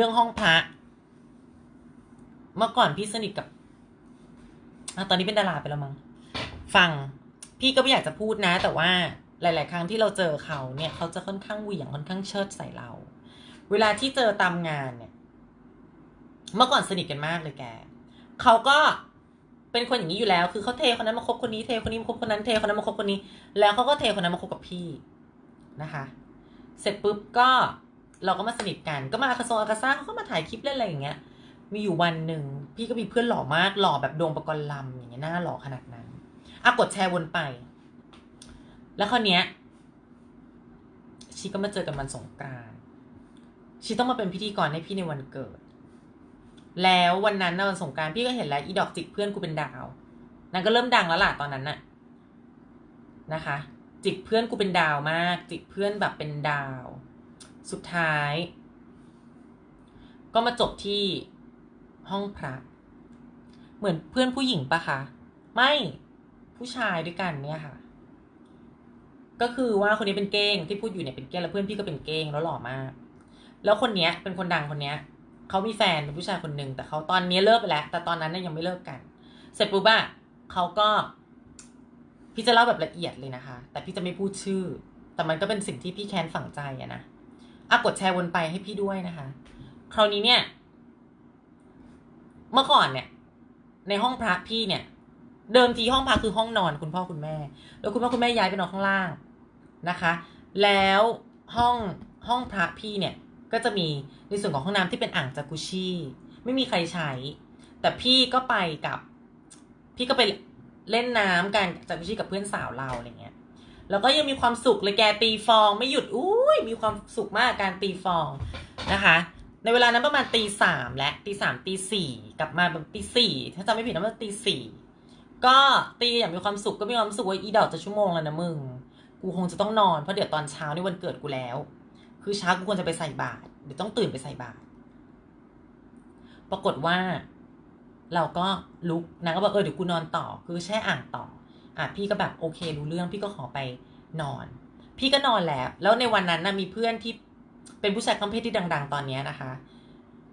เรื่องห้องพระเมื่อก่อนพี่สนิทกับอะตอนนี้เป็นดาราไปแล้วมั้งฟัง พี่ก็ไม่อยากจะพูดนะ แต่ว่าหลาย ๆ ครั้งที่เราเจอเขาเนี่ยเขาจะค่อนข้างเหวี่ยงค่อนข้างเชิดใส่เรา เวลาที่เจอตามงานเนี่ย เมื่อก่อนสนิทกันมากเลยแกเขาก็เป็นคนอย่างนี้อยู่แล้ว คือเขาเทคนนั้นมาคบคนนี้เทคนนี้มาคบคนนั้นเทคนนั้นมาคบคนนี้ แล้วเขาก็เทคนนั้นมาคบกับพี่นะคะ เสร็จปุ๊บก็ เราก็มาสนิทกันก็มาอากาซงอากาซ่าเขาก็มาถ่ายคลิปเล่นอะไรอย่างเงี้ย มีอยู่วันหนึ่งพี่ก็มีเพื่อนหล่อมากหล่อแบบโดมประกรณ์ลำอย่างเงี้ยหน้าหล่อขนาดนั้นอะกดแชร์วนไป แล้วคราวเนี้ยชีก็มาเจอกันวันสงกรานต์ชีต้องมาเป็นพิธีกรให้พี่ในวันเกิด แล้ววันนั้นนะวันสงกรารพี่ก็เห็นแล้วอีดอกจิกเพื่อนกูเป็นดาวนางก็เริ่มดังแล้วล่ะตอนนั้นน่ะนะคะ จิกเพื่อนกูเป็นดาวมาก จิกเพื่อนแบบเป็นดาว สุดท้าย ก็มาจบที่ห้องพระ เหมือนเพื่อนผู้หญิงปะคะ ไม่ผู้ชายด้วยกันเนี่ยค่ะ ก็คือว่าคนนี้เป็นเก้งที่พูดอยู่เนี่ยเป็นเก้งแล้วเพื่อนพี่ก็เป็นเก้งแล้วหล่อมาก แล้วคนเนี้ยเป็นคนดังคนเนี้ยเขามีแฟนเป็นผู้ชายคนหนึ่งแต่เขาตอนนี้เลิกไปแล้ว แต่ตอนนั้นน่ยยังไม่เลิกกัน เสร็จปุ๊บอะเขาก็ พี่จะเล่าแบบละเอียดเลยนะคะ แต่พี่จะไม่พูดชื่อ แต่มันก็เป็นสิ่งที่พี่แค้นฝังใจอะนะ อะกดแชร์วนไปให้พี่ด้วยนะคะ คราวนี้เนี่ย เมื่อก่อนเนี่ย ในห้องพระพี่เนี่ย เดิมทีห้องพระคือห้องนอนคุณพ่อคุณแม่ แล้วคุณพ่อคุณแม่ย้ายไปนอนข้างล่างนะคะ แล้วห้องห้องพระพี่เนี่ย ก็จะมีในส่วนของห้องน้ำที่เป็นอ่างจากุชี่ไม่มีใครใช้ แต่พี่ก็ไปกับ พี่ก็ไปเล่นน้ำกันจากุชี่กับเพื่อนสาวเราอะไรเงี้ย แล้วก็ยังมีความสุขเลยแกตีฟอง ไม่หยุดอุ้ยมีความสุขมากการตีฟองนะคะ ในเวลานั้นประมาณตีสามและตีสามตีสี่กลับมาแบบตีสี่ถ้าจำไม่ผิดนะว่าตีสี่ก็ตีอย่างมีความสุขก็มีความสุขว่าอีดอกจะชั่วโมงแล้วนะมึงกูคงจะต้องนอนเพราะเดี๋ยวตอนเช้านี่วันเกิดกูแล้ว คือเช้ากูควรจะไปใส่บาตรเดี๋ยวต้องตื่นไปใส่บาตรปรากฏว่า เราก็ลุกนางก็บอกเออเดี๋ยวกูนอนต่อ คือแช่อ่างต่อ อะพี่ก็แบบโอเครู้เรื่องพี่ก็ขอไปนอน พี่ก็นอนแล้ว แล้วในวันนั้นนะมีเพื่อนที่เป็นผู้ชายคอมเพศที่ดัง ๆ ตอนนี้นะคะ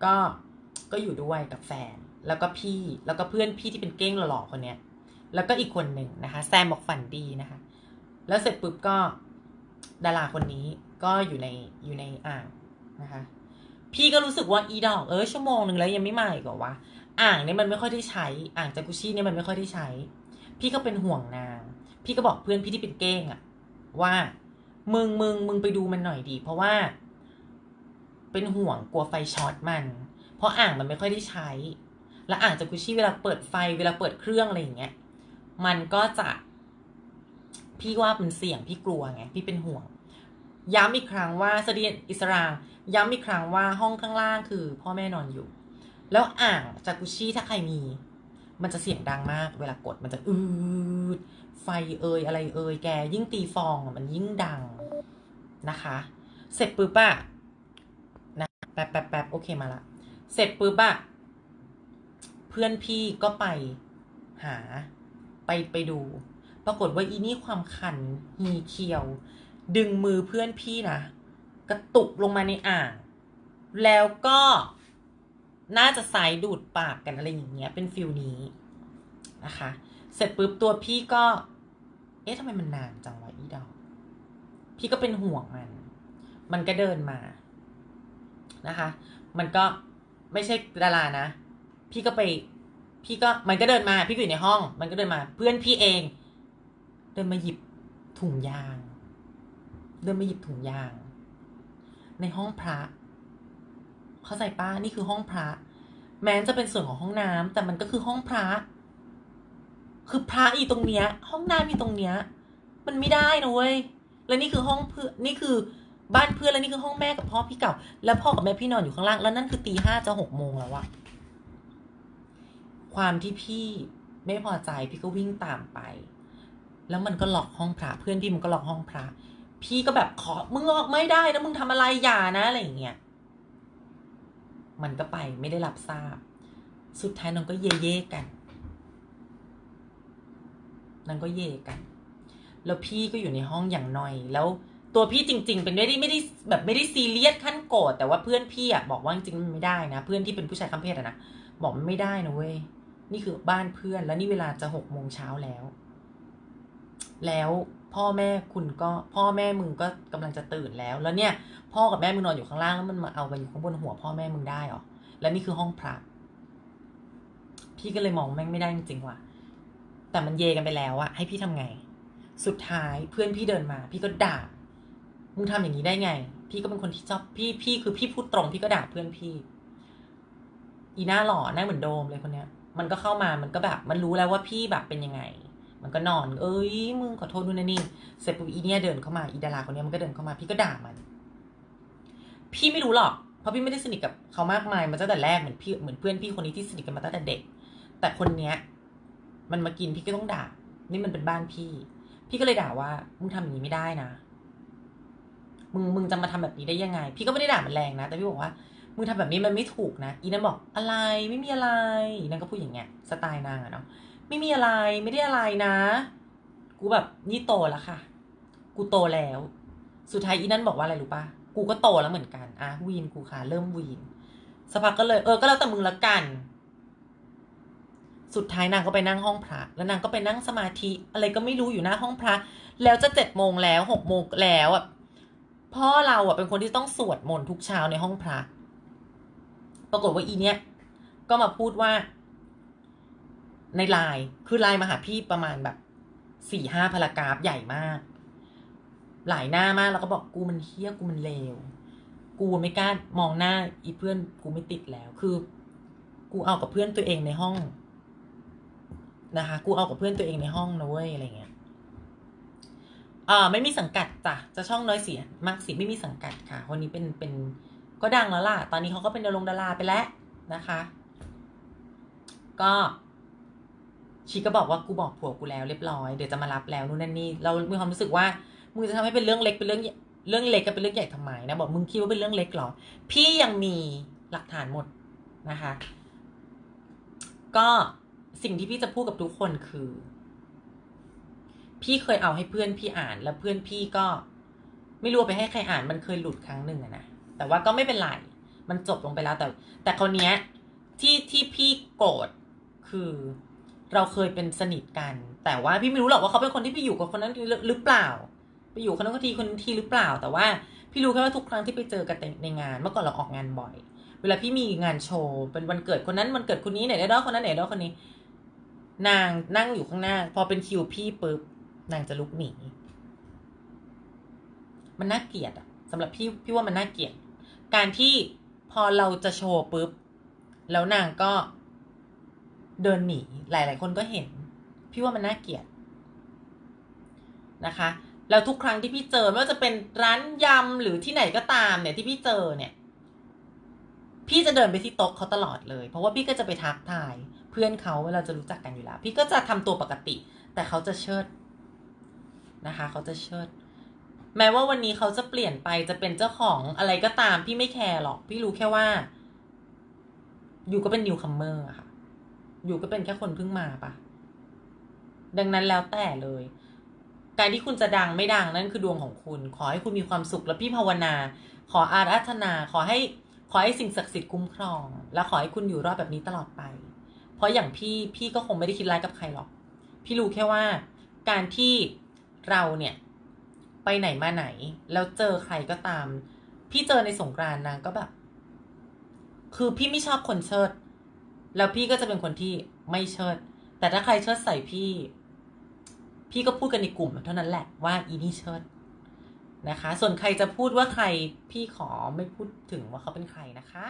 ก็ก็อยู่ด้วยกับแฟน แล้วก็พี่แล้วก็เพื่อนพี่ที่เป็นเก้งหล่อๆคนเนี้ย แล้วก็อีกคนหนึ่งนะคะ แซมบอกฝันดีนะคะ แล้วเสร็จปุ๊บก็ดาราคนนี้ก็อยู่ในอยู่ในอ่างนะคะ พี่ก็รู้สึกว่าอีดอกเออชั่วโมงหนึ่งแล้วยังไม่มาอีกเหรอวะอ่างเนี่ยมันไม่ค่อยได้ใช้อ่างจากุชี่เนี่ยมันไม่ค่อยได้ใช้ พี่ก็เป็นห่วงนาง พี่ก็บอกเพื่อนพี่ที่เป็นเก้งอะว่า มึงมึงมึงไปดูมันหน่อยดี เพราะว่า เป็นห่วงกลัวไฟช็อตมัน เพราะอ่างมันไม่ค่อยได้ใช้ และอ่างจากุชี่เวลาเปิดไฟเวลาเปิดเครื่องอะไรอย่างเงี้ย มันก็จะพี่ว่ามันเสี่ยงพี่กลัวไงพี่เป็นห่วง ย้ำอีกครั้งว่าสดียนอิสราย้ำอีกครั้งว่าห้องข้างล่างคือ พ่อแม่นอนอยู่ แล้วอ่างจากุชี่ถ้าใครมี มันจะเสียงดังมาก เวลากดมันจะอืดไฟเอ่ยอะไรเอ่ยแกยิ่งตีฟองมันยิ่งดังนะคะ เสร็จปุ๊บอะนะแป๊บแป๊บแป๊บโอเคมาละเสร็จปุ๊บอะเพื่อนพี่ก็ไปหาไปไปดู ปรากฏว่าอีนี่ความคันฮีเคียว ดึงมือเพื่อนพี่นะกระตุกลงมาในอ่าง แล้วก็ น่าจะสายดูดปากกันอะไรอย่างเงี้ย เป็นฟิลนี้นะคะ เสร็จปุ๊บตัวพี่ก็ เอ๊ะทำไมมันนานจังวะอีดอกพี่ก็เป็นห่วงมัน มันก็เดินมานะคะ มันก็ไม่ใช่ดารานะ พี่ก็ไป พี่ก็มันก็เดินมา พี่ก็อยู่ในห้อง มันก็เดินมา เพื่อนพี่เอง เดินมาหยิบถุงยาง เดินมาหยิบถุงยาง ในห้องพระ เข้าใจป้านี่คือห้องพระ แม้จะเป็นส่วนของห้องน้ำแต่มันก็คือห้องพระ คือพระอีตรงเนี้ย ห้องน้ำอีตรงเนี้ย มันไม่ได้นะเว้ยแล้วนี่คือห้องเพื่อนนี่คือบ้านเพื่อนแล้วนี่คือห้องแม่กับพ่อพี่เก่า แล้วพ่อกับแม่พี่นอนอยู่ข้างล่าง แล้วนั่นคือตีห้าจะหกโมงแล้วอะความที่พี่ไม่พอใจพี่ก็วิ่งตามไป แล้วมันก็ล็อกห้องพระเพื่อนพี่มันก็ล็อกห้องพระ พี่ก็แบบขอมึงออกไม่ได้นะมึงทำอะไรอย่านะอะไรอย่างเงี้ย มันก็ไปไม่ได้รับทราบ สุดท้ายน้องก็เย่เย่กันนางก็เย่กัน แล้วพี่ก็อยู่ในห้องอย่างหน่อย แล้วตัวพี่จริง ๆ เป็นไม่ได้ไม่ได้แบบไม่ได้ซีเรียสขั้นโกรธแต่ว่าเพื่อนพี่อะบอกว่าจริงๆมันไม่ได้นะ เพื่อนที่เป็นผู้ชายข้ามเพศอะนะบอกมันไม่ได้นะเว้ยนี่คือบ้านเพื่อนแล้วนี่เวลาจะหกโมงเช้าแล้ว แล้ว พ่อแม่คุณก็พ่อแม่มึงก็กำลังจะตื่นแล้ว แล้วเนี่ย พ่อกับแม่มึงนอนอยู่ข้างล่างแล้วมันมาเอาไปอยู่ข้างบนหัวพ่อแม่มึงได้หรอแล้วนี่คือห้องพระพี่ก็เลยมองแม่งไม่ได้จริงๆว่ะ แต่มันเยกันไปแล้วอะให้พี่ทำไง สุดท้ายเพื่อนพี่เดินมา พี่ก็ด่ามึงทำอย่างนี้ได้ไง พี่ก็เป็นคนที่ชอบพี่พี่คือพี่พูดตรง พี่ก็ด่าเพื่อนพี่ อีหน้าหล่อหน้าเหมือนโดมเลยคนเนี้ย มันก็เข้ามามันก็แบบ มันรู้แล้วว่าพี่แบบเป็นยังไง มันก็นอน เอ้ยมึงขอโทษนู่นนนี่เสร็จปุ๊บอีเนี่ยเดินเข้ามาอีดาราคนนี้มันก็เดินเข้ามาพี่ก็ด่ามัน พี่ไม่รู้หรอกเพราะพี่ไม่ได้สนิทกับเขามากมายมาตั้งแต่แรกเหมือนพี่เหมือนเพื่อนพี่คนนี้ที่สนิทกันมาตั้งแต่เด็ก แต่คนเนี้ย มันมากินพี่ก็ต้องด่า นี่มันเป็นบ้านพี่ พี่ก็เลยด่าว่ามึงทำอย่างนี้ไม่ได้นะมึงมึงจะมาทำแบบนี้ได้ยังไง พี่ก็ไม่ได้ด่ามันแรงนะ แต่พี่บอกว่ามึงทำแบบนี้มันไม่ถูกนะ อีนั่นบอกอะไรไม่มีอะไรอีนั่นก็พูดอย่างเงี้ยสไตล์นางอะเนาะ ไม่มีอะไรไม่ได้อะไรนะ กูแบบนี่โตแล้วค่ะ กูโตแล้ว สุดท้ายอีนั่นบอกว่าอะไรรู้ปะกูก็โตแล้วเหมือนกันอะวีนกูค่ะ เริ่มวีนสักพักก็เลยเออก็แล้วแต่มึงละกัน สุดท้ายนางก็ไปนั่งห้องพระ แล้วนางก็ไปนั่งสมาธิ อะไรก็ไม่รู้อยู่หน้าห้องพระ แล้วจะเจ็ดโมงแล้วหกโมงแล้วอะพ่อเราอะเป็นคนที่ต้องสวดมนต์ทุกเช้าในห้องพระ ปรากฏว่าอีเนี้ยก็มาพูดว่า ในไลน์คือไลน์มาหาพี่ประมาณแบบสี่ห้าพารากราฟใหญ่มาก หลายหน้ามากแล้วก็บอกกูมันเฮี้ยกูมันเลวกูไม่กล้ามองหน้าอีเพื่อนกูไม่ติดแล้ว คือ กูเอากับเพื่อนตัวเองในห้อง นะคะ กูเอากับเพื่อนตัวเองในห้องนะเว้ยอะไรเงี้ยอ่าไม่มีสังกัดจ้ะจะช่องน้อยเสียมากสิไม่มีสังกัดค่ะวันนี้เป็นเป็นก็ดังแล้วล่ะ ตอนนี้เขาก็เป็นดารงดาราไปแล้วนะคะ ก็ ชีก็บอกว่ากูบอกผัวกูแล้วเรียบร้อยเดี๋ยวจะมารับแล้วนู่นนั่นนี่เรามีความรู้สึกว่ามึงจะทำให้เป็นเรื่องเล็กเป็นเรื่องเรื่องเล็กกับเป็นเรื่องใหญ่ทำไมนะบอกมึงคิดว่าเป็นเรื่องเล็กหรอ พี่ยังมีหลักฐานหมดนะคะ ก็สิ่งที่พี่จะพูดกับทุกคนคือ พี่เคยเอาให้เพื่อนพี่อ่านแล้วเพื่อนพี่ก็ ไม่รู้ไปให้ใครอ่านมันเคยหลุดครั้งหนึ่งอะนะแต่ว่าก็ไม่เป็นไรมันจบลงไปแล้วแต่ แต่คนเนี้ยที่ที่พี่โกรธคือ เราเคยเป็นสนิทกัน แต่ว่าพี่ไม่รู้หรอกว่าเขาเป็นคนที่ไปอยู่กับคนนั้นหรือเปล่า ไปอยู่คนนั้นคนทีคนทีหรือเปล่า แต่ว่าพี่รู้แค่ว่าทุกครั้งที่ไปเจอกันในงานเมื่อก่อนเราออกงานบ่อย เวลาพี่มีงานโชว์เป็นวันเกิดคนนั้นวันเกิดคนนี้ไหนได้ดอกคนนั้นไหนได้ดอกคนนี้ นางนั่งอยู่ข้างหน้า พอเป็นคิวพี่ปุ๊บนางจะลุกหนีมันน่าเกลียดอะสำหรับพี่พี่ว่ามันน่าเกลียด การที่พอเราจะโชว์ปุ๊บ แล้วนางก็ เดินหนีหลาย ๆ คนก็เห็น พี่ว่ามันน่าเกลียดนะคะ แล้วทุกครั้งที่พี่เจอไม่ว่าจะเป็นร้านยำหรือที่ไหนก็ตามเนี่ยที่พี่เจอเนี่ย พี่จะเดินไปที่โต๊ะเขาตลอดเลย เพราะว่าพี่ก็จะไปทักทาย เพื่อนเขาเวลาจะรู้จักกันอยู่แล้ว พี่ก็จะทำตัวปกติ แต่เขาจะเชิดนะคะ เขาจะเชิด แม้ว่าวันนี้เขาจะเปลี่ยนไปจะเป็นเจ้าของอะไรก็ตาม พี่ไม่แคร์หรอก พี่รู้แค่ว่า อยู่ก็เป็นนิวคัมเมอร์ค่ะ อยู่ก็เป็นแค่คนเพิ่งมาปะดังนั้นแล้วแต่เลย การที่คุณจะดังไม่ดังนั่นคือดวงของคุณ ขอให้คุณมีความสุขแล้วพี่ภาวนา ขออาราธนา ขอให้ขอให้สิ่งศักดิ์สิทธิ์คุ้มครอง และขอให้คุณอยู่รอดแบบนี้ตลอดไป เพราะอย่างพี่พี่ก็คงไม่ได้คิดร้ายกับใครหรอก พี่รู้แค่ว่า การที่เราเนี่ยไปไหนมาไหน แล้วเจอใครก็ตาม พี่เจอในสงกรานนางก็แบบ คือพี่ไม่ชอบคนเชิด แล้วพี่ก็จะเป็นคนที่ไม่เชิด แต่ถ้าใครเชิดใส่พี่ พี่ก็พูดกันในกลุ่มเท่านั้นแหละว่าอีนี่เชิดนะคะ ส่วนใครจะพูดว่าใครพี่ขอไม่พูดถึงว่าเขาเป็นใครนะคะ